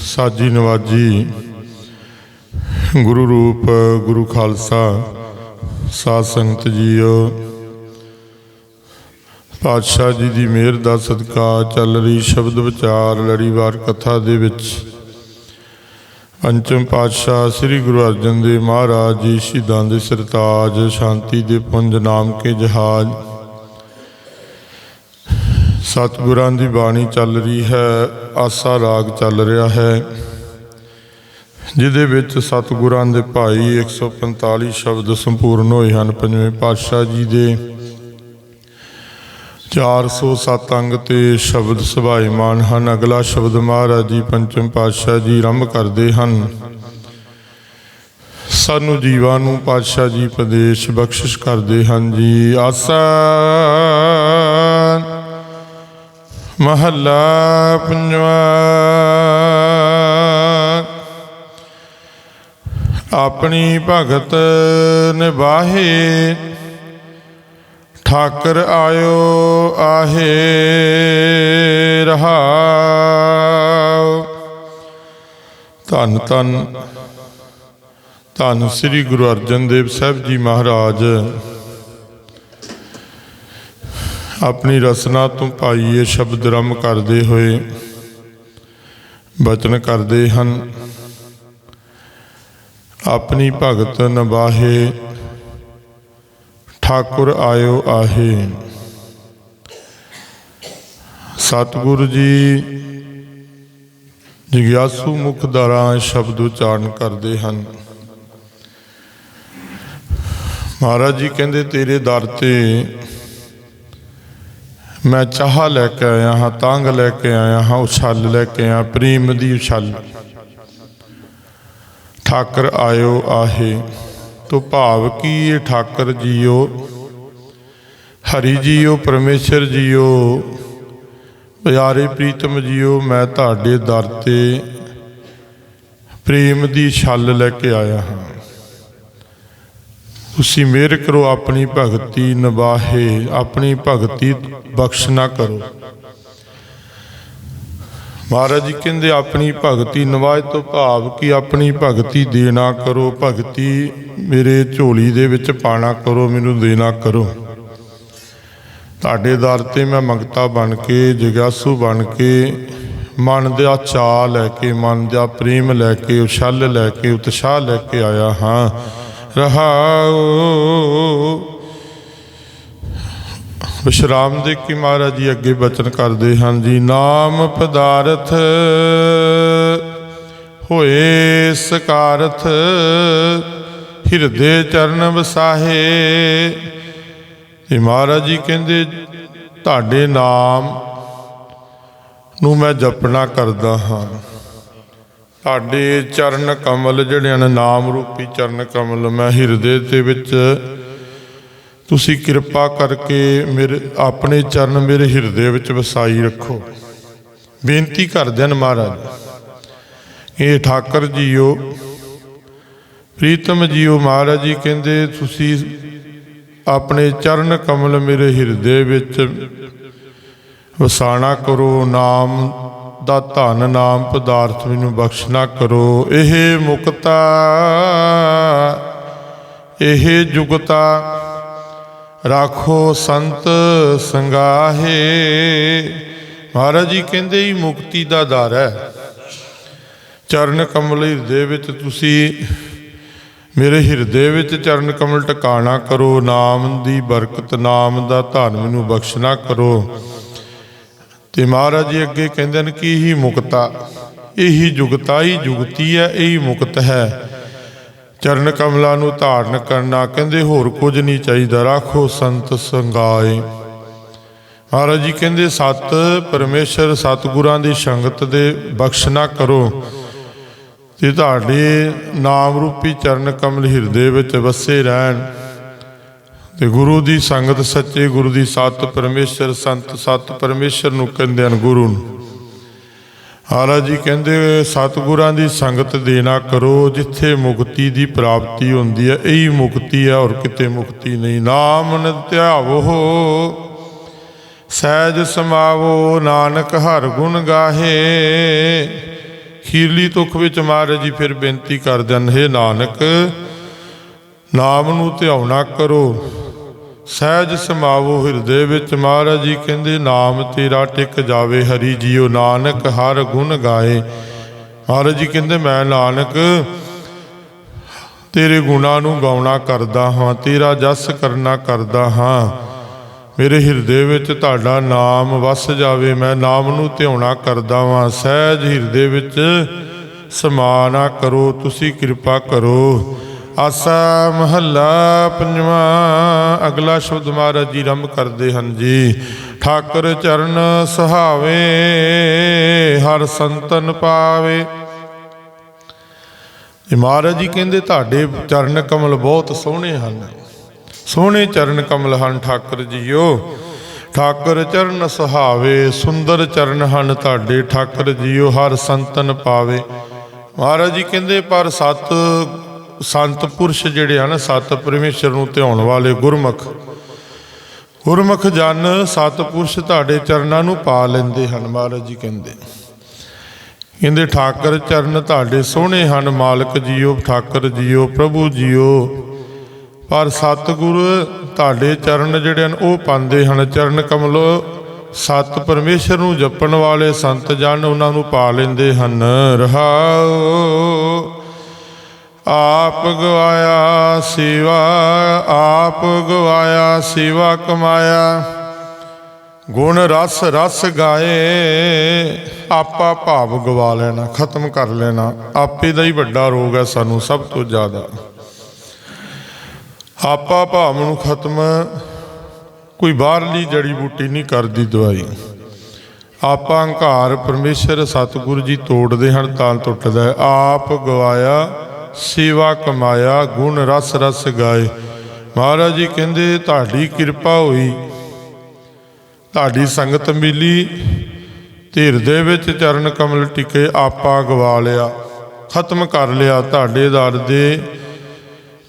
ਸਾਜੀ ਨਵਾਜੀ, ਗੁਰੂ ਰੂਪ, ਗੁਰੂ ਖਾਲਸਾ, ਸਾਧ ਸੰਗਤ ਜੀਓ। ਪਾਤਸ਼ਾਹ ਜੀ ਦੀ ਮਿਹਰ ਦਾ ਸਦਕਾ ਚੱਲ ਰਹੀ ਸ਼ਬਦ ਵਿਚਾਰ, ਲੜੀਵਾਰ ਕਥਾ ਦੇ ਵਿੱਚ। ਪੰਚਮ ਪਾਤਸ਼ਾਹ ਸ੍ਰੀ ਗੁਰੂ ਅਰਜਨ ਦੇਵ ਮਹਾਰਾਜ ਜੀ ਸ਼ਹੀਦਾਂ ਦੇ ਸਰਤਾਜ, ਸ਼ਾਂਤੀ ਦੇ ਪੁੰਜ ਨਾਮ ਕੇ ਜਹਾਜ਼। ਸਤਿਗੁਰਾਂ ਦੀ ਬਾਣੀ ਚੱਲ ਰਹੀ ਹੈ, ਆਸਾ ਰਾਗ ਚੱਲ ਰਿਹਾ ਹੈ। ਜਿਹਦੇ ਵਿੱਚ ਸਤਿਗੁਰਾਂ ਦੇ ਭਾਈ 145 ਸ਼ਬਦ ਸੰਪੂਰਨ ਹੋਏ ਹਨ। ਪੰਜਵੇਂ ਪਾਤਸ਼ਾਹ ਜੀ ਦੇ 407 ਅੰਗ ਤੇ ਸ਼ਬਦ ਸੁਭਾਈਮਾਨ ਹਨ। ਅਗਲਾ ਸ਼ਬਦ ਮਹਾਰਾਜ ਜੀ ਪੰਚਮ ਪਾਤਸ਼ਾਹ ਜੀ ਆਰੰਭ ਕਰਦੇ ਹਨ। ਸਾਨੂੰ ਜੀਵਾਂ ਨੂੰ ਪਾਤਸ਼ਾਹ ਜੀ ਉਪਦੇਸ਼ ਬਖਸ਼ਿਸ਼ ਕਰਦੇ ਹਨ ਜੀ। ਆਸਾ ਮਹੱਲਾ ਪੰਜਵਾ। ਆਪਣੀ ਭਗਤ ਨਿਵਾਹੇ ਠਾਕਰ ਆਇਓ ਆਹੇ ਰਹਾਉ ਧੰਨ ਧੰਨ ਧੰਨ ਸ੍ਰੀ ਗੁਰੂ ਅਰਜਨ ਦੇਵ ਸਾਹਿਬ ਜੀ ਮਹਾਰਾਜ। ਆਪਣੀ ਰਸਨਾ ਤੋਂ ਪਾਈਏ ਸ਼ਬਦ ਰਮ ਕਰਦੇ ਹੋਏ, ਬਚਨ ਕਰਦੇ ਹਨ। ਆਪਣੀ ਭਗਤ ਨਵਾਹੇ ਠਾਕੁਰ ਆਇਓ ਆਹੇ। ਸਤਿਗੁਰੂ ਜੀ, ਜਿਗਿਆਸੂ ਮੁਖ ਦਰਾਂ ਸ਼ਬਦ ਉਚਾਰਨ ਕਰਦੇ ਹਨ। ਮਹਾਰਾਜ ਜੀ ਕਹਿੰਦੇ, ਤੇਰੇ ਦਰ ਤੇ ਮੈਂ ਚਾਹ ਲੈ ਕੇ ਆਇਆ ਹਾਂ, ਤਾਂਗ ਲੈ ਕੇ ਆਇਆ ਹਾਂ ਉਛਲ ਲੈ ਕੇ ਆਇਆ, ਪ੍ਰੇਮ ਦੀ ਉਛਲ ਠਾਕਰ ਆਇਓ ਆਹੇ, ਤੋ ਭਾਵ ਕੀ ਇਹ ਠਾਕਰ ਜੀਓ? ਹਰੀ ਜੀਓ, ਪਰਮੇਸ਼ਰ ਜੀਓ। ਪਿਆਰੇ ਪ੍ਰੀਤਮ ਜੀਓ, ਮੈਂ ਤੁਹਾਡੇ ਦਰ ਤੇ ਪ੍ਰੇਮ ਦੀ ਛੱਲ ਲੈ ਕੇ ਆਇਆ ਹਾਂ। ਤੁਸੀਂ ਮਿਹਰ ਕਰੋ, ਆਪਣੀ ਭਗਤੀ ਨਿਵਾਹੇ ਆਪਣੀ ਭਗਤੀ ਬਖਸ਼ ਨਾ ਕਰੋ। ਮਹਾਰਾਜ ਜੀ ਕਹਿੰਦੇ, ਆਪਣੀ ਭਗਤੀ ਨਿਵਾਜ ਤੋਂ ਭਾਵ ਕਿ ਆਪਣੀ ਭਗਤੀ ਦੇਣਾ ਕਰੋ, ਭਗਤੀ ਮੇਰੇ ਝੋਲੀ ਦੇ ਵਿੱਚ ਪਾਣਾ ਕਰੋ, ਮੈਨੂੰ ਦੇਣਾ ਕਰੋ। ਤੁਹਾਡੇ ਦਰ ਤੇ ਮੈਂ ਮੰਗਤਾ ਬਣ ਕੇ, ਜਗਿਆਸੂ ਬਣ ਕੇ, ਮਨ ਦਾ ਚਾਹ ਲੈ ਕੇ, ਮਨ ਦਾ ਪ੍ਰੇਮ ਲੈ ਕੇ, ਉਛਲ ਲੈ ਕੇ, ਉਤਸ਼ਾਹ ਲੈ ਕੇ ਆਇਆ ਹਾਂ। ਰਹਾਉ। ਵਿਸ਼ਰਾਮ ਦੇ ਕੀ ਮਹਾਰਾਜ ਜੀ ਅੱਗੇ ਬਚਨ ਕਰਦੇ ਹਨ ਜੀ, ਨਾਮ ਪਦਾਰਥ ਹੋਏ ਸਕਾਰਥ, ਹਿਰਦੇ ਚਰਨ ਵਸਾਹੇ। ਇਹ ਮਹਾਰਾਜ ਜੀ ਕਹਿੰਦੇ, ਤੁਹਾਡੇ ਨਾਮ ਨੂੰ ਮੈਂ ਜਪਣਾ ਕਰਦਾ ਹਾਂ। ਤੁਹਾਡੇ ਚਰਨ ਕਮਲ ਜਿਹੜੇ ਹਨ, ਨਾਮ ਰੂਪੀ ਚਰਨ ਕਮਲ, ਮੈਂ ਹਿਰਦੇ ਦੇ ਵਿੱਚ ਤੁਸੀਂ ਕਿਰਪਾ ਕਰਕੇ ਮੇਰੇ, ਆਪਣੇ ਚਰਨ ਮੇਰੇ ਹਿਰਦੇ ਵਿੱਚ ਵਸਾਈ ਰੱਖੋ। ਬੇਨਤੀ ਕਰਦੇ ਹਨ ਮਹਾਰਾਜ, ਇਹ ਠਾਕਰ ਜੀਓ, ਪ੍ਰੀਤਮ ਜੀਓ ਮਹਾਰਾਜ ਜੀ ਕਹਿੰਦੇ, ਤੁਸੀਂ ਆਪਣੇ ਚਰਨ ਕਮਲ ਮੇਰੇ ਹਿਰਦੇ ਵਿੱਚ ਵਸਾਣਾ ਕਰੋ, ਨਾਮ ਦਾ ਧਨ ਨਾਮ ਪਦਾਰਥ ਮੈਨੂੰ ਬਖਸ਼ਣਾ ਕਰੋ। ਇਹ ਮੁਕਤਾ, ਇਹ ਜੁਗਤਾ ਰਾਖੋ ਸੰਤ ਸੰਗਾਹੇ। ਮਹਾਰਾਜ ਜੀ ਕਹਿੰਦੇ ਹੀ ਮੁਕਤੀ ਦਾ ਦਰ ਹੈ। ਚਰਨ ਕਮਲ ਹਿਰਦੇ ਵਿੱਚ ਤੁਸੀਂ ਮੇਰੇ ਹਿਰਦੇ ਵਿੱਚ ਚਰਨ ਕਮਲ ਟਿਕਾਣਾ ਕਰੋ। ਨਾਮ ਦੀ ਬਰਕਤ, ਨਾਮ ਦਾ ਧਨ ਮੈਨੂੰ ਬਖਸ਼ਣਾ ਕਰੋ। ਤੇ ਮਹਾਰਾਜ ਜੀ ਅੱਗੇ ਕਹਿੰਦੇ ਨੇ ਕਿ ਇਹੀ ਮੁਕਤਾ, ਇਹੀ ਜੁਗਤਾ ਹੀ ਜੁਗਤੀ ਹੈ, ਇਹੀ ਮੁਕਤ ਹੈ। ਚਰਨ ਕਮਲਾਂ ਨੂੰ ਧਾਰਨ ਕਰਨਾ ਕਹਿੰਦੇ ਹੋਰ ਕੁਝ ਨਹੀਂ ਚਾਹੀਦਾ, ਰੱਖੋ ਸੰਤ ਸੰਗਾਏ। ਮਹਾਰਾਜ ਜੀ ਕਹਿੰਦੇ, ਸਤ ਪਰਮੇਸ਼ਰ ਸਤਿਗੁਰਾਂ ਦੀ ਸੰਗਤ ਦੇ ਬਖਸ਼ਣਾ ਕਰੋ ਤੇ ਤੁਹਾਡੇ ਨਾਮ ਰੂਪੀ ਚਰਨ ਕਮਲ ਹਿਰਦੇ ਵਿੱਚ ਵਸੇ ਰਹਿਣ। ਤੇ ਗੁਰੂ ਦੀ ਸੰਗਤ ਸੱਚੇ ਗੁਰੂ ਦੀ ਸਤ ਪਰਮੇਸ਼ਰ, ਸੰਤ ਸਤ ਪਰਮੇਸ਼ਰ ਨੂੰ ਕਹਿੰਦੇ ਹਨ ਗੁਰੂ ਨੂੰ। ਮਹਾਰਾਜ ਜੀ ਕਹਿੰਦੇ, ਸਤਿਗੁਰਾਂ ਦੀ ਸੰਗਤ ਦੇਣਾ ਕਰੋ, ਜਿੱਥੇ ਮੁਕਤੀ ਦੀ ਪ੍ਰਾਪਤੀ ਹੁੰਦੀ ਹੈ, ਇਹੀ ਮੁਕਤੀ ਹੈ, ਔਰ ਕਿਤੇ ਮੁਕਤੀ ਨਹੀਂ। ਨਾਮ ਨਿਤਿਆਵੋ ਸਹਿਜ ਸਮਾਵੋ, ਨਾਨਕ ਹਰ ਗੁਣ ਗਾਹੇ। ਖੀਰਲੀ ਤੁਖ ਵਿੱਚ ਮਹਾਰਾਜ ਜੀ ਫਿਰ ਬੇਨਤੀ ਕਰਦੇ ਹਨ, ਹੈ ਨਾਨਕ ਨਾਮ ਨੂੰ ਧਿਆਉਣਾ ਕਰੋ। ਸਹਿਜ ਸਮਾਵੋ ਹਿਰਦੇ ਵਿੱਚ ਮਹਾਰਾਜ ਜੀ ਕਹਿੰਦੇ, ਨਾਮ ਤੇਰਾ ਟਿਕ ਜਾਵੇ ਹਰੀ ਜੀਓ, ਨਾਨਕ ਹਰ ਗੁਣ ਗਾਏ। ਮਹਾਰਾਜ ਜੀ ਕਹਿੰਦੇ, ਮੈਂ ਨਾਨਕ ਤੇਰੇ ਗੁਣਾਂ ਨੂੰ ਗਾਉਣਾ ਕਰਦਾ ਹਾਂ, ਤੇਰਾ ਜਸ ਕਰਨਾ ਕਰਦਾ ਹਾਂ। ਮੇਰੇ ਹਿਰਦੇ ਵਿੱਚ ਤੁਹਾਡਾ ਨਾਮ ਵਸ ਜਾਵੇ, ਮੈਂ ਨਾਮ ਨੂੰ ਧਿਆਉਣਾ ਕਰਦਾ ਵਾਂ। ਸਹਿਜ ਹਿਰਦੇ ਵਿੱਚ ਸਮਾਨਾ ਕਰੋ, ਤੁਸੀਂ ਕਿਰਪਾ ਕਰੋ। ਆਸਾ ਮਹੱਲਾ ਪੰਜਵਾਂ, ਅਗਲਾ ਸ਼ਬਦ ਮਹਾਰਾਜ ਜੀ ਰੰਭ ਕਰਦੇ ਹਨ ਜੀ। ਠਾਕਰ ਚਰਨ ਸੁਹਾਵੇ, ਹਰ ਸੰਤਨ ਪਾਵੇ। ਇਹ ਮਹਾਰਾਜ ਜੀ ਕਹਿੰਦੇ, ਤੁਹਾਡੇ ਚਰਨ ਕਮਲ ਬਹੁਤ ਸੋਹਣੇ ਹਨ। ਸੋਹਣੇ ਚਰਨ ਕਮਲ ਹਨ ਠਾਕਰ ਜੀਓ। ਠਾਕਰ ਚਰਨ ਸੁਹਾਵੇ, ਸੁੰਦਰ ਚਰਨ ਹਨ ਤੁਹਾਡੇ ਠਾਕਰ ਜੀਓ। ਹਰ ਸੰਤਨ ਪਾਵੇ। ਮਹਾਰਾਜ ਜੀ ਕਹਿੰਦੇ, ਪਰ ਸਤ ਸੰਤ ਪੁਰਸ਼ ਜਿਹੜੇ ਹਨ, ਸਤ ਪਰਮੇਸ਼ਰ ਨੂੰ ਧਿਆਉਣ ਵਾਲੇ ਗੁਰਮੁਖ। ਗੁਰਮੁਖ ਜਨ, ਸਤ ਪੁਰਸ਼ ਤੁਹਾਡੇ ਚਰਨਾਂ ਨੂੰ ਪਾ ਲੈਂਦੇ ਹਨ, ਮਹਾਰਾਜ ਜੀ ਕਹਿੰਦੇ। ਕਹਿੰਦੇ, ਠਾਕਰ ਚਰਨ ਤੁਹਾਡੇ ਸੋਹਣੇ ਹਨ, ਮਾਲਕ ਜੀਓ, ਠਾਕਰ ਜੀਓ, ਪ੍ਰਭੂ ਜੀਓ। ਪਰ ਸਤਿਗੁਰ ਤੁਹਾਡੇ ਚਰਨ ਜਿਹੜੇ ਹਨ, ਉਹ ਪਾਉਂਦੇ ਹਨ। ਚਰਨ ਕਮਲੋ, ਸਤ ਪਰਮੇਸ਼ਰ ਨੂੰ ਜਪਣ ਵਾਲੇ ਸੰਤ ਜਨ ਉਹਨਾਂ ਨੂੰ ਪਾ ਲੈਂਦੇ ਹਨ। ਰਹਾਓ। ਆਪ ਗਵਾਇਆ ਸੇਵਾ, ਆਪ ਗਵਾਇਆ ਸੇਵਾ ਕਮਾਇਆ। ਗੁਣ ਰਸ ਰਸ ਗਾਏ, ਆਪਾ ਭਾਵ ਗਵਾ ਲੈਣਾ, ਖਤਮ ਕਰ ਲੈਣਾ। ਆਪੇ ਦਾ ਹੀ ਵੱਡਾ ਰੋਗ ਹੈ ਸਾਨੂੰ ਸਭ ਤੋਂ ਜ਼ਿਆਦਾ। ਆਪਾ ਭਾਵ ਨੂੰ ਖਤਮ, ਕੋਈ ਬਾਹਰਲੀ ਜੜੀ ਬੂਟੀ ਨਹੀਂ ਕਰਦੀ ਦਵਾਈ। ਆਪਾ ਹੰਕਾਰ ਪਰਮੇਸ਼ਰ, ਸਤਿਗੁਰੂ ਜੀ ਤੋੜਦੇ ਹਨ ਤਾਂ ਟੁੱਟਦਾ ਆਪ ਗਵਾਇਆ ਸੇਵਾ ਕਮਾਇਆ, ਗੁਣ ਰਸ ਰਸ ਗਾਏ। ਮਹਾਰਾਜ ਜੀ ਕਹਿੰਦੇ, ਤੁਹਾਡੀ ਕਿਰਪਾ ਹੋਈ। ਤੁਹਾਡੀ ਸੰਗਤ ਮਿਲੀ। ਤੇ ਹਿਰਦੇ ਵਿੱਚ ਚਰਨ ਕਮਲ ਟਿਕੇ, ਆਪਾ ਗਵਾ ਲਿਆ। ਖਤਮ ਕਰ ਲਿਆ ਤੁਹਾਡੇ ਦਰ ਦੇ।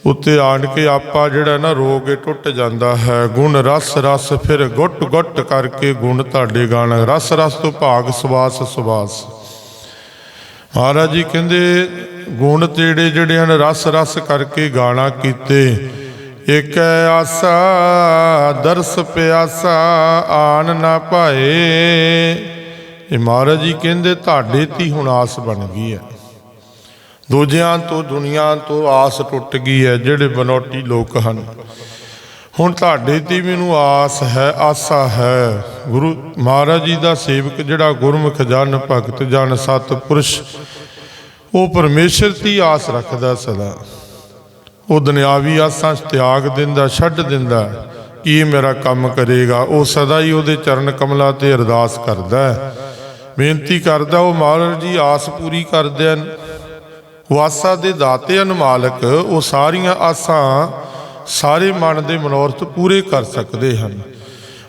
ਉੱਤੇ ਆਣ ਕੇ ਆਪਾ ਜਿਹੜਾ ਨਾ ਰੋਗ ਇਹ ਟੁੱਟ ਜਾਂਦਾ ਹੈ। ਗੁਣ ਰਸ ਰਸ ਫਿਰ ਗੁੱਟ ਗੁੱਟ ਕਰਕੇ ਗੁਣ ਤੁਹਾਡੇ ਗਾਣਾ। ਰਸ ਰਸ ਤੋਂ ਭਾਗ ਸਵਾਸ ਸਵਾਸ। ਮਹਾਰਾਜ ਜੀ ਕਹਿੰਦੇ ਗੁਣ ਤੇੜੇ ਜਿਹੜੇ ਹਨ, ਰਸ ਰਸ ਕਰਕੇ ਗਾਣਾ ਕੀਤੇ। ਇਕ ਆਸਾ, ਦਰਸ ਪਿਆਸਾ, ਆਨ ਨਾ ਪਾਏ ਇਹ ਮਹਾਰਾਜ ਜੀ ਕਹਿੰਦੇ, ਤੁਹਾਡੇ ਤੇ ਹੁਣ ਆਸ ਬਣ ਗਈ ਹੈ। ਦੂਜਿਆਂ ਤੋਂ, ਦੁਨੀਆ ਤੋਂ ਆਸ ਟੁੱਟ ਗਈ ਹੈ, ਜਿਹੜੇ ਬਨੋਟੀ ਲੋਕ ਹਨ। ਹੁਣ ਤੁਹਾਡੇ ਤੇ ਮੈਨੂੰ ਆਸ ਹੈ, ਆਸਾ ਹੈ। ਗੁਰੂ ਮਹਾਰਾਜ ਜੀ ਦਾ ਸੇਵਕ ਜਿਹੜਾ ਗੁਰਮੁਖ ਜਨ ਭਗਤ ਜਨ ਸਤ ਪੁਰਸ਼ ਉਹ ਪਰਮੇਸ਼ਰ ਦੀ ਆਸ ਰੱਖਦਾ ਸਦਾ। ਉਹ ਦੁਨਿਆਵੀ ਆਸਾਂ 'ਚ ਤਿਆਗ ਦਿੰਦਾ, ਛੱਡ ਦਿੰਦਾ, ਕੀ ਮੇਰਾ ਕੰਮ ਕਰੇਗਾ? ਉਹ ਸਦਾ ਹੀ ਉਹਦੇ ਚਰਨ ਕਮਲਾਂ ਤੇ ਅਰਦਾਸ ਕਰਦਾ ਬੇਨਤੀ ਕਰਦਾ, ਉਹ ਮਹਾਰਾਜ ਜੀ ਆਸ ਪੂਰੀ ਕਰਦੇ ਹਨ। ਉਹ ਆਸਾ ਦੇ ਦਾਤੇ ਹਨ ਮਾਲਕ, ਉਹ ਸਾਰੀਆਂ ਆਸਾਂ ਸਾਰੇ ਮਨ ਦੇ ਮਨੋਰਥ ਪੂਰੇ ਕਰ ਸਕਦੇ ਹਨ।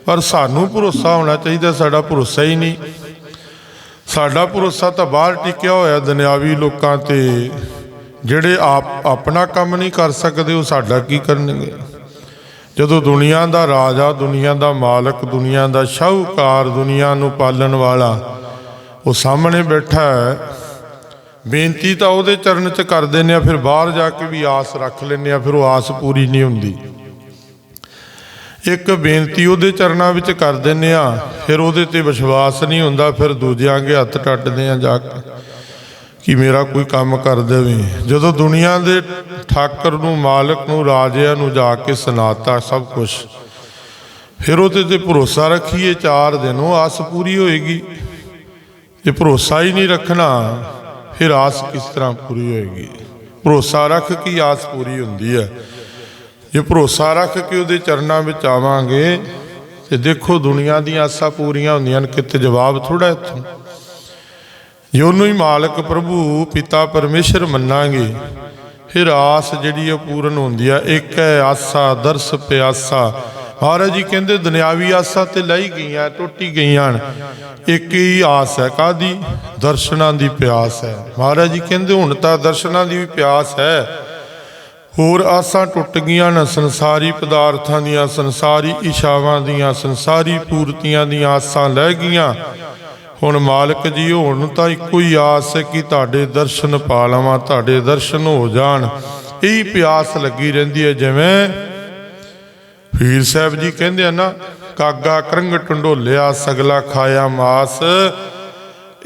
ਪਰ ਸਾਨੂੰ ਭਰੋਸਾ ਹੋਣਾ ਚਾਹੀਦਾ, ਸਾਡਾ ਭਰੋਸਾ ਹੀ ਨਹੀਂ। ਸਾਡਾ ਭਰੋਸਾ ਤਾਂ ਬਾਹਰ ਟਿਕਿਆ ਹੋਇਆ ਦੁਨਿਆਵੀ ਲੋਕਾਂ ਤੇ। ਜਿਹੜੇ ਆਪ ਆਪਣਾ ਕੰਮ ਨਹੀਂ ਕਰ ਸਕਦੇ, ਉਹ ਸਾਡਾ ਕੀ ਕਰਨਗੇ? ਜਦੋਂ ਦੁਨੀਆ ਦਾ ਰਾਜਾ, ਦੁਨੀਆ ਦਾ ਮਾਲਕ, ਦੁਨੀਆ ਦਾ ਸ਼ਾਹੂਕਾਰ, ਦੁਨੀਆ ਨੂੰ ਪਾਲਣ ਵਾਲਾ ਉਹ ਸਾਹਮਣੇ ਬੈਠਾ ਹੈ, ਬੇਨਤੀ ਤਾਂ ਉਹਦੇ ਚਰਨ 'ਚ ਕਰ ਦਿੰਦੇ ਆ ਫਿਰ ਬਾਹਰ ਜਾ ਕੇ ਵੀ ਆਸ ਰੱਖ ਲੈਂਦੇ ਆ ਫਿਰ ਉਹ ਆਸ ਪੂਰੀ ਨਹੀਂ ਹੁੰਦੀ। ਇੱਕ ਬੇਨਤੀ ਉਹਦੇ ਚਰਨਾਂ ਵਿੱਚ ਕਰ ਦਿੰਨੇ ਆ, ਫਿਰ ਉਹਦੇ ਤੇ ਵਿਸ਼ਵਾਸ ਨਹੀਂ ਹੁੰਦਾ, ਫਿਰ ਦੂਜਿਆਂ ਅੱਗੇ ਹੱਥ ਟੱਟਦੇ ਆ ਜਾ ਕੇ, ਕਿ ਮੇਰਾ ਕੋਈ ਕੰਮ ਕਰ ਦੇਵੇ। ਜਦੋਂ ਦੁਨੀਆ ਦੇ ਠਾਕਰ ਨੂੰ, ਮਾਲਕ ਨੂੰ, ਰਾਜਿਆਂ ਨੂੰ ਜਾ ਕੇ ਸੁਣਾਤਾ ਸਭ ਕੁਝ ਫਿਰ ਉਹਦੇ ਤੇ ਭਰੋਸਾ ਰੱਖੀਏ ਚਾਰ ਦਿਨ, ਉਹ ਆਸ ਪੂਰੀ ਹੋਏਗੀ। ਜੇ ਭਰੋਸਾ ਹੀ ਨਹੀਂ ਰੱਖਣਾ, ਫਿਰ ਆਸ ਕਿਸ ਤਰ੍ਹਾਂ ਪੂਰੀ ਹੋਏਗੀ? ਭਰੋਸਾ ਰੱਖ ਕੇ ਆਸ ਪੂਰੀ ਹੁੰਦੀ ਹੈ। ਜੇ ਭਰੋਸਾ ਰੱਖ ਕੇ ਉਹਦੇ ਚਰਨਾਂ ਵਿੱਚ ਆਵਾਂਗੇ ਤੇ ਦੇਖੋ ਦੁਨੀਆ ਦੀਆਂ ਆਸਾਂ ਪੂਰੀਆਂ ਹੁੰਦੀਆਂ ਨੇ, ਕਿਤੇ ਜਵਾਬ ਥੋੜਾ ਇੱਥੋਂ। ਜੇ ਉਹਨੂੰ ਹੀ ਮਾਲਕ ਪ੍ਰਭੂ, ਪਿਤਾ ਪਰਮੇਸ਼ਰ ਮੰਨਾਂਗੇ, ਫਿਰ ਆਸ ਜਿਹੜੀ ਉਹ ਪੂਰਨ ਹੁੰਦੀ ਆ। ਇੱਕ ਹੈ ਆਸਾ, ਦਰਸ ਪਿਆਸਾ। ਮਹਾਰਾਜ ਜੀ ਕਹਿੰਦੇ, ਦੁਨਿਆਵੀ ਆਸਾਂ ਤੇ ਲਈ ਗਈਆਂ, ਟੁੱਟੀ ਗਈਆਂ ਨੇ। ਇੱਕ ਹੀ ਆਸ ਹੈ ਕਾਦੀ ਦਰਸ਼ਨਾਂ ਦੀ ਪਿਆਸ ਹੈ। ਮਹਾਰਾਜ ਜੀ ਕਹਿੰਦੇ, ਹੁਣ ਤਾਂ ਦਰਸ਼ਨਾਂ ਦੀ ਵੀ ਪਿਆਸ ਹੈ। ਹੋਰ ਆਸਾਂ ਟੁੱਟ ਗਈਆਂ ਨਾ, ਸੰਸਾਰੀ ਪਦਾਰਥਾਂ ਦੀਆਂ, ਸੰਸਾਰੀ ਇਸ਼ਾਵਾਂ ਦੀਆਂ, ਸੰਸਾਰੀ ਪੂਰਤੀਆਂ ਦੀਆਂ ਆਸਾਂ ਲੈ ਗਈਆਂ। ਹੁਣ ਮਾਲਕ ਜੀ, ਹੁਣ ਤਾਂ ਇੱਕੋ ਹੀ ਆਸ ਹੈ ਕਿ ਤੁਹਾਡੇ ਦਰਸ਼ਨ ਪਾ ਲਵਾਂ, ਤੁਹਾਡੇ ਦਰਸ਼ਨ ਹੋ ਜਾਣ। ਇਹੀ ਪਿਆਸ ਲੱਗੀ ਰਹਿੰਦੀ ਹੈ, ਜਿਵੇਂ ਫੀਰ ਸਾਹਿਬ ਜੀ ਕਹਿੰਦੇ ਆ ਨਾ, ਕਾਗਾ ਕਰੰਗ ਟੰਡੋਲਿਆ ਸਗਲਾ ਖਾਇਆ ਮਾਸ।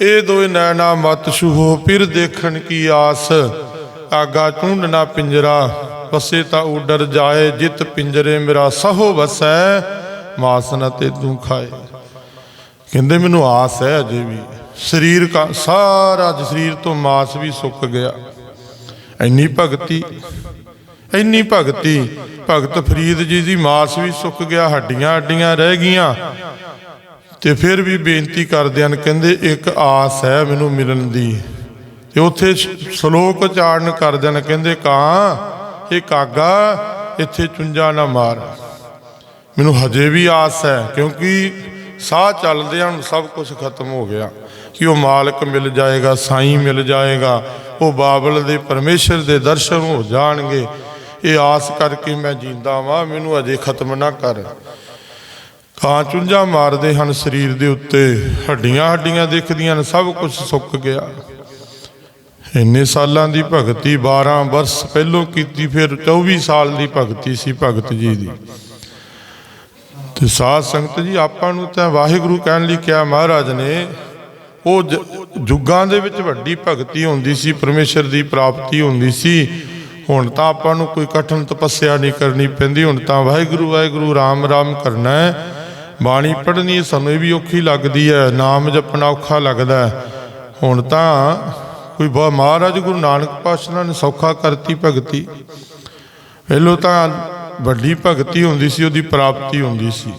ਇਹ ਦੋਏ ਨੈਣਾ ਮਤ ਛੂਹੋ, ਫਿਰ ਦੇਖਣ ਕੀ ਆਸ। ਆਗਾ ਝੁੰਡ ਪਿੰਜਰਾ, ਵਸੇ ਤਾਂ ਉਡਰ ਜਾਏ, ਜਿਤ ਪਿੰਜਰੇ ਮੇਰਾ ਸਹੋ ਵਸੈ, ਮਾਸ ਤੇ ਤੂੰ ਖਾਏ। ਕਹਿੰਦੇ ਮੈਨੂੰ ਆਸ ਹੈ ਅਜੇ ਵੀ, ਸਰੀਰ ਕਾ ਸਾਰਾ ਸਰੀਰ ਤੋਂ ਮਾਸ ਵੀ ਸੁੱਕ ਗਿਆ। ਇੰਨੀ ਭਗਤੀ ਇੰਨੀ ਭਗਤੀ, ਭਗਤ ਫਰੀਦ ਜੀ ਦੀ ਮਾਸ ਵੀ ਸੁੱਕ ਗਿਆ, ਹੱਡੀਆਂ ਹੱਡੀਆਂ ਰਹਿ ਗਈਆਂ। ਤੇ ਫਿਰ ਵੀ ਬੇਨਤੀ ਕਰਦੇ ਹਨ, ਕਹਿੰਦੇ ਇੱਕ ਆਸ ਹੈ ਮੈਨੂੰ ਮਿਲਣ ਦੀ। ਤੇ ਉੱਥੇ ਸ਼ਲੋਕ ਉਚਾਰਨ ਕਰਦੇ ਹਨ ਕਹਿੰਦੇ ਕਾਂ, ਇਹ ਕਾਗਾ, ਇੱਥੇ ਚੁੰਝਾ ਨਾ ਮਾਰ। ਮੈਨੂੰ ਹਜੇ ਵੀ ਆਸ ਹੈ, ਕਿਉਂਕਿ ਸਾਹ ਚੱਲਦੇ ਹਨ, ਸਭ ਕੁਝ ਖਤਮ ਹੋ ਗਿਆ। ਕਿ ਉਹ ਮਾਲਕ ਮਿਲ ਜਾਏਗਾ, ਸਾਈਂ ਮਿਲ ਜਾਏਗਾ, ਉਹ ਬਾਬਲ ਦੇ ਪਰਮੇਸ਼ਰ ਦੇ ਦਰਸ਼ਨ ਹੋ ਜਾਣਗੇ। ਇਹ ਆਸ ਕਰਕੇ ਮੈਂ ਜਿੰਦਾ ਵਾਂ, ਮੈਨੂੰ ਅਜੇ ਖਤਮ ਨਾ ਕਰ। ਕਾਂ ਚੁੰਝਾ ਮਾਰਦੇ ਹਨ, ਸਰੀਰ ਦੇ ਉੱਤੇ ਹੱਡੀਆਂ ਹੱਡੀਆਂ ਦਿਖਦੀਆਂ ਨੇ ਸਭ ਕੁਝ ਸੁੱਕ ਗਿਆ। ਇੰਨੇ ਸਾਲਾਂ ਦੀ ਭਗਤੀ 12 ਵਰਸ ਪਹਿਲੋਂ ਕੀਤੀ, ਫਿਰ 24 ਸਾਲ ਦੀ ਭਗਤੀ ਸੀ ਭਗਤ ਜੀ ਦੀ। ਤੇ ਸਾਧ ਸੰਗਤ ਜੀ, ਆਪਾਂ ਨੂੰ ਤਾਂ ਵਾਹਿਗੁਰੂ ਕਹਿਣ ਲਈ ਕਿਹਾ ਮਹਾਰਾਜ ਨੇ, ਉਹ ਜ- ਜੁਗਾਂ ਦੇ ਵਿੱਚ ਵੱਡੀ ਭਗਤੀ ਹੁੰਦੀ ਸੀ, ਪਰਮੇਸ਼ਰ ਦੀ ਪ੍ਰਾਪਤੀ ਹੁੰਦੀ ਸੀ। ਹੁਣ ਤਾਂ ਆਪਾਂ ਨੂੰ ਕੋਈ ਕਠਨ ਤਪੱਸਿਆ ਨਹੀਂ ਕਰਨੀ ਪੈਂਦੀ, ਹੁਣ ਤਾਂ ਵਾਹਿਗੁਰੂ ਵਾਹਿਗੁਰੂ, ਰਾਮ ਰਾਮ ਕਰਨਾ ਹੈ। ਬਾਣੀ ਪੜ੍ਹਨੀ ਸਾਨੂੰ ਵੀ ਔਖੀ ਲੱਗਦੀ ਹੈ, ਨਾਮ ਜਪਣਾ ਔਖਾ ਲੱਗਦਾ ਹੁਣ ਤਾਂ ਕੋਈ ਬਹੁਤ ਮਹਾਰਾਜ ਗੁਰੂ ਨਾਨਕ ਪਾਤਸ਼ਾਹ ਨੇ ਸੌਖਾ ਕਰਤੀ ਭਗਤੀ। ਪਹਿਲੋਂ ਤਾਂ ਵੱਡੀ ਭਗਤੀ ਹੁੰਦੀ ਸੀ, ਉਹਦੀ ਪ੍ਰਾਪਤੀ ਹੁੰਦੀ ਸੀ।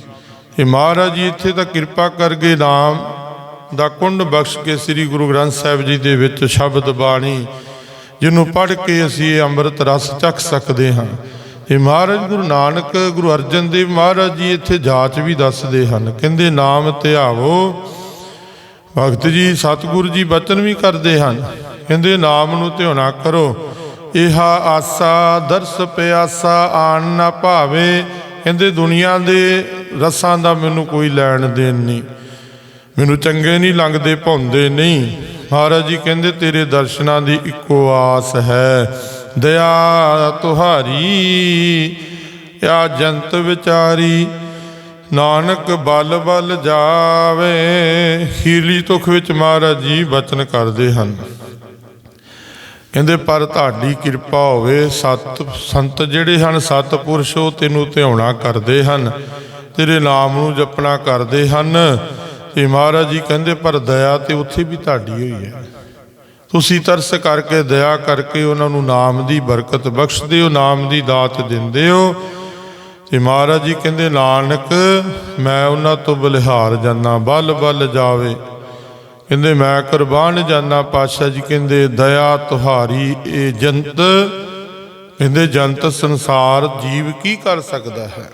ਇਹ ਮਹਾਰਾਜ ਜੀ ਇੱਥੇ ਤਾਂ ਕਿਰਪਾ ਕਰਕੇ ਨਾਮ ਦਾ ਕੁੰਡ ਬਖਸ਼ ਕੇ ਸ੍ਰੀ ਗੁਰੂ ਗ੍ਰੰਥ ਸਾਹਿਬ ਜੀ ਦੇ ਵਿੱਚ ਸ਼ਬਦ ਬਾਣੀ, ਜਿਹਨੂੰ ਪੜ੍ਹ ਕੇ ਅਸੀਂ ਇਹ ਅੰਮ੍ਰਿਤ ਰਸ ਚੱਖ ਸਕਦੇ ਹਾਂ। ਇਹ ਮਹਾਰਾਜ ਗੁਰੂ ਨਾਨਕ, ਗੁਰੂ ਅਰਜਨ ਦੇਵ ਮਹਾਰਾਜ ਜੀ ਇੱਥੇ ਜਾਚ ਵੀ ਦੱਸਦੇ ਹਨ, ਕਹਿੰਦੇ, ਨਾਮ ਧਿਆਵੋ ਭਗਤ ਜੀ, ਸਤਿਗੁਰੂ ਜੀ ਬਚਨ ਵੀ ਕਰਦੇ ਹਨ। ਕਹਿੰਦੇ, ਨਾਮ ਨੂੰ ਧਿਆਉਣਾ ਕਰੋ। ਇਹ ਆਸਾ, ਦਰਸ ਪਿਆਸਾ, ਆਣ ਨਾ ਭਾਵੇ। ਕਹਿੰਦੇ, ਦੁਨੀਆ ਦੇ ਰਸਾਂ ਦਾ ਮੈਨੂੰ ਕੋਈ ਲੈਣ ਦੇਣ ਨਹੀਂ। ਮੈਨੂੰ ਚੰਗੇ ਨਹੀਂ ਲੰਘਦੇ ਭੌਂਦੇ ਨਹੀਂ। ਮਹਾਰਾਜ ਜੀ ਕਹਿੰਦੇ, ਤੇਰੇ ਦਰਸ਼ਨਾਂ ਦੀ ਇੱਕੋ ਆਸ ਹੈ। ਦਇਆ ਤੁਹਾਰੀ ਆ ਜੰਤ ਵਿਚਾਰੀ। ਨਾਨਕ ਬਲ ਬਲ ਜਾਵੇ। ਹੀਲੀ ਤੁਖ ਵਿੱਚ ਮਹਾਰਾਜ ਜੀ ਬਚਨ ਕਰਦੇ ਹਨ। ਕਹਿੰਦੇ, ਪਰ ਤੁਹਾਡੀ ਕਿਰਪਾ ਹੋਵੇ, ਸਤ ਸੰਤ ਜਿਹੜੇ ਹਨ ਸਤਪੁਰਸ਼ ਉਹ ਤੈਨੂੰ ਧਿਆਉਣਾ ਕਰਦੇ ਹਨ। ਤੇਰੇ ਨਾਮ ਨੂੰ ਜਪਣਾ ਕਰਦੇ ਹਨ। ਤੇ ਮਹਾਰਾਜ ਜੀ ਕਹਿੰਦੇ, ਪਰ ਦਇਆ ਤੇ ਉੱਥੇ ਵੀ ਤੁਹਾਡੀ ਹੋਈ ਹੈ। ਤੁਸੀਂ ਤਰਸ ਕਰਕੇ ਦਇਆ ਕਰਕੇ ਉਹਨਾਂ ਨੂੰ ਨਾਮ ਦੀ ਬਰਕਤ ਬਖਸ਼ਦੇ ਹੋ, ਨਾਮ ਦੀ ਦਾਤ ਦਿੰਦੇ ਹੋ। ਤੇ ਮਹਾਰਾਜ ਜੀ ਕਹਿੰਦੇ, ਨਾਨਕ, ਮੈਂ ਉਹਨਾਂ ਤੋਂ ਬਲਿਹਾਰ ਜਾਨਾ ਬਲ ਬਲ ਜਾਵੇ। ਕਹਿੰਦੇ, ਮੈਂ ਕੁਰਬਾਨ ਜਾਨਾ ਪਾਤਸ਼ਾਹ ਜੀ ਕਹਿੰਦੇ, ਦਇਆ ਤੁਹਾਰੀ ਇਹ ਜੰਤ। ਕਹਿੰਦੇ, ਜੰਤ ਸੰਸਾਰ ਜੀਵ ਕੀ ਕਰ ਸਕਦਾ ਹੈ?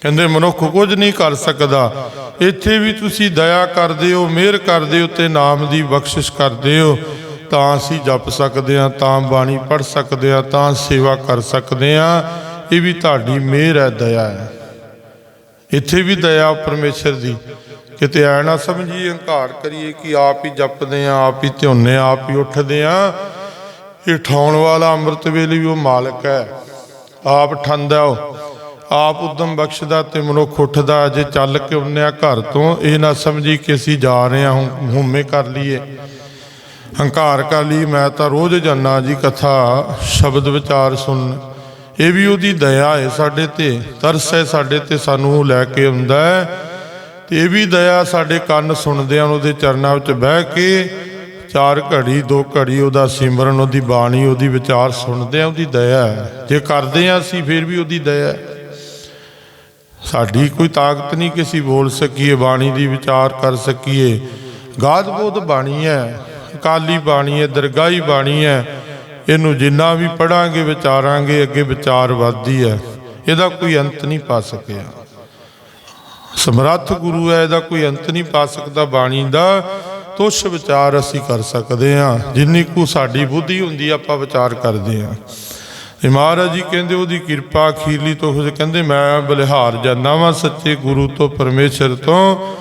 ਕਹਿੰਦੇ, ਮਨੁੱਖ ਕੁਝ ਨਹੀਂ ਕਰ ਸਕਦਾ। ਇੱਥੇ ਵੀ ਤੁਸੀਂ ਦਇਆ ਕਰਦੇ ਹੋ, ਮਿਹਰ ਕਰਦੇ ਹੋ ਤੇ ਨਾਮ ਦੀ ਬਖਸ਼ਿਸ਼ ਕਰਦੇ ਹੋ। ਤਾਂ ਅਸੀਂ ਜਪ ਸਕਦੇ ਹਾਂ, ਤਾਂ ਬਾਣੀ ਪੜ੍ਹ ਸਕਦੇ ਹਾਂ, ਤਾਂ ਸੇਵਾ ਕਰ ਸਕਦੇ ਹਾਂ। ਇਹ ਵੀ ਤੁਹਾਡੀ ਮਿਹਰ ਹੈ, ਦਇਆ ਹੈ। ਇੱਥੇ ਵੀ ਦਇਆ ਪਰਮੇਸ਼ਰ ਦੀ। ਕਿਤੇ ਐ ਨਾ ਸਮਝੀ ਹੰਕਾਰ ਕਰੀਏ ਕਿ ਆਪ ਹੀ ਜਪਦੇ ਆ, ਆਪ ਹੀ ਧਿਆਉਂਦੇ ਆ, ਆਪ ਹੀ ਉੱਠਦੇ ਆ। ਇਹ ਠਾਉਣ ਵਾਲਾ ਅੰਮ੍ਰਿਤ ਵੇਲੇ ਵੀ ਉਹ ਮਾਲਕ ਹੈ। ਆਪ ਠੰਦਾ ਉਹ ਆਪ ਉਦਮ ਬਖਸ਼ਦਾ ਤੇ ਮਨੁੱਖ ਉੱਠਦਾ। ਜੇ ਚੱਲ ਕੇ ਉਹਨਿਆ ਘਰ ਤੋਂ, ਇਹ ਨਾ ਸਮਝੀ ਕਿ ਅਸੀਂ ਜਾ ਰਹੇ ਹਾਂ ਹੁ- ਹੁਮੇ ਕਰ ਲਈਏ। ਹੰਕਾਰ ਕਰ ਲਈ ਮੈਂ ਤਾਂ ਰੋਜ਼ ਜਾਨਾ ਜੀ ਕਥਾ, ਸ਼ਬਦ ਵਿਚਾਰ ਸੁਣਨ। ਇਹ ਵੀ ਉਹਦੀ ਦਇਆ ਹੈ ਸਾਡੇ ਤੇ, ਤਰਸ ਹੈ ਸਾਡੇ ਤੇ, ਸਾਨੂੰ ਲੈ ਕੇ ਆਉਂਦਾ ਹੈ। ਤੇ ਇਹ ਵੀ ਦਇਆ ਸਾਡੇ ਕੰਨ ਸੁਣਦੇ ਹਨ, ਉਹਦੇ ਚਰਨਾਂ ਵਿੱਚ ਬਹਿ ਕੇ ਚਾਰ ਘੜੀ, ਦੋ ਘੜੀ, ਉਹਦਾ ਸਿਮਰਨ, ਉਹਦੀ ਬਾਣੀ, ਉਹਦੀ ਵਿਚਾਰ ਸੁਣਦੇ ਆ ਉਹਦੀ ਦਇਆ ਹੈ। ਜੇ ਕਰਦੇ ਆ ਅਸੀਂ, ਫਿਰ ਵੀ ਉਹਦੀ ਦਇਆ ਹੈ। ਸਾਡੀ ਕੋਈ ਤਾਕਤ ਨਹੀਂ ਕਿ ਅਸੀਂ ਬੋਲ ਸਕੀਏ, ਬਾਣੀ ਦੀ ਵਿਚਾਰ ਕਰ ਸਕੀਏ। ਗਾਦ ਬੋਧ ਬਾਣੀ ਹੈ, ਅਕਾਲੀ ਬਾਣੀ ਹੈ, ਦਰਗਾਹੀ ਬਾਣੀ ਹੈ ਇਹਨੂੰ ਜਿੰਨਾ ਵੀ ਪੜਾਂਗੇ, ਵਿਚਾਰਾਂਗੇ, ਅੱਗੇ ਵਿਚਾਰ ਵੱਧਦੀ ਹੈ। ਇਹਦਾ ਕੋਈ ਅੰਤ ਨਹੀਂ ਪਾ ਸਕਿਆ। ਸਮਰੱਥ ਗੁਰੂ ਹੈ, ਇਹਦਾ ਕੋਈ ਅੰਤ ਨਹੀਂ ਪਾ ਸਕਦਾ ਬਾਣੀ ਦਾ। ਤੁਛ ਵਿਚਾਰ ਅਸੀਂ ਕਰ ਸਕਦੇ ਹਾਂ। ਜਿੰਨੀ ਕੁ ਸਾਡੀ ਬੁੱਧੀ ਹੁੰਦੀ ਆਪਾਂ ਵਿਚਾਰ ਕਰਦੇ ਹਾਂ। ਤੇ ਮਹਾਰਾਜ ਜੀ ਕਹਿੰਦੇ, ਉਹਦੀ ਕਿਰਪਾ ਅਖੀਰਲੀ ਤੋਂ ਕਹਿੰਦੇ, ਮੈਂ ਬਲਿਹਾਰ ਜਾਂਦਾ ਵਾਂ ਸੱਚੇ ਗੁਰੂ ਤੋਂ, ਪਰਮੇਸ਼ਰ ਤੋਂ।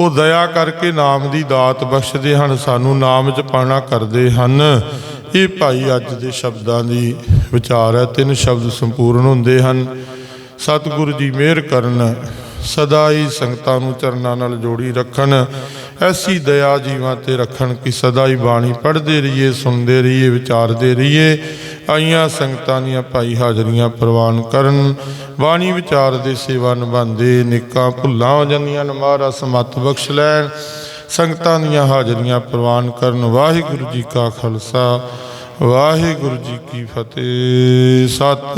ਉਹ ਦਇਆ ਕਰਕੇ ਨਾਮ ਦੀ ਦਾਤ ਬਖਸ਼ਦੇ ਹਨ, ਸਾਨੂੰ ਨਾਮ ਚ ਪਾਣਾ ਕਰਦੇ ਹਨ। ਇਹ ਭਾਈ ਅੱਜ ਦੇ ਸ਼ਬਦਾਂ ਦੀ ਵਿਚਾਰ ਹੈ। ਤਿੰਨ ਸ਼ਬਦ ਸੰਪੂਰਨ ਹੁੰਦੇ ਹਨ। ਸਤਿਗੁਰੂ ਜੀ ਮਿਹਰ ਕਰਨ, ਸਦਾ ਹੀ ਸੰਗਤਾਂ ਨੂੰ ਚਰਨਾਂ ਨਾਲ ਜੋੜੀ ਰੱਖਣ, ਐਸੀ ਦਇਆ ਜੀਵਾਂ ਤੇ ਰੱਖਣ ਕਿ ਸਦਾ ਹੀ ਬਾਣੀ ਪੜ੍ਹਦੇ ਰਹੀਏ, ਸੁਣਦੇ ਰਹੀਏ, ਵਿਚਾਰਦੇ ਰਹੀਏ। ਆਈਆਂ ਸੰਗਤਾਂ ਦੀਆਂ ਭਾਈ ਹਾਜ਼ਰੀਆਂ ਪ੍ਰਵਾਨ ਕਰਨ, ਬਾਣੀ ਵਿਚਾਰ ਦੇ ਸੇਵਾ ਨਿਭਾਉਂਦੇ, ਨਿੱਕਾਂ ਭੁੱਲਾਂ ਹੋ ਜਾਂਦੀਆਂ ਨੇ ਮਹਾਰਾਜ ਸਮਤ ਬਖਸ਼ ਲੈਣ। ਸੰਗਤਾਂ ਦੀਆਂ ਹਾਜ਼ਰੀਆਂ ਪ੍ਰਵਾਨ ਕਰਨ। ਵਾਹਿਗੁਰੂ ਜੀ ਕਾ ਖਾਲਸਾ ਵਾਹਿਗੁਰੂ ਜੀ ਕੀ ਫਤਿਹ। ਸਤਿ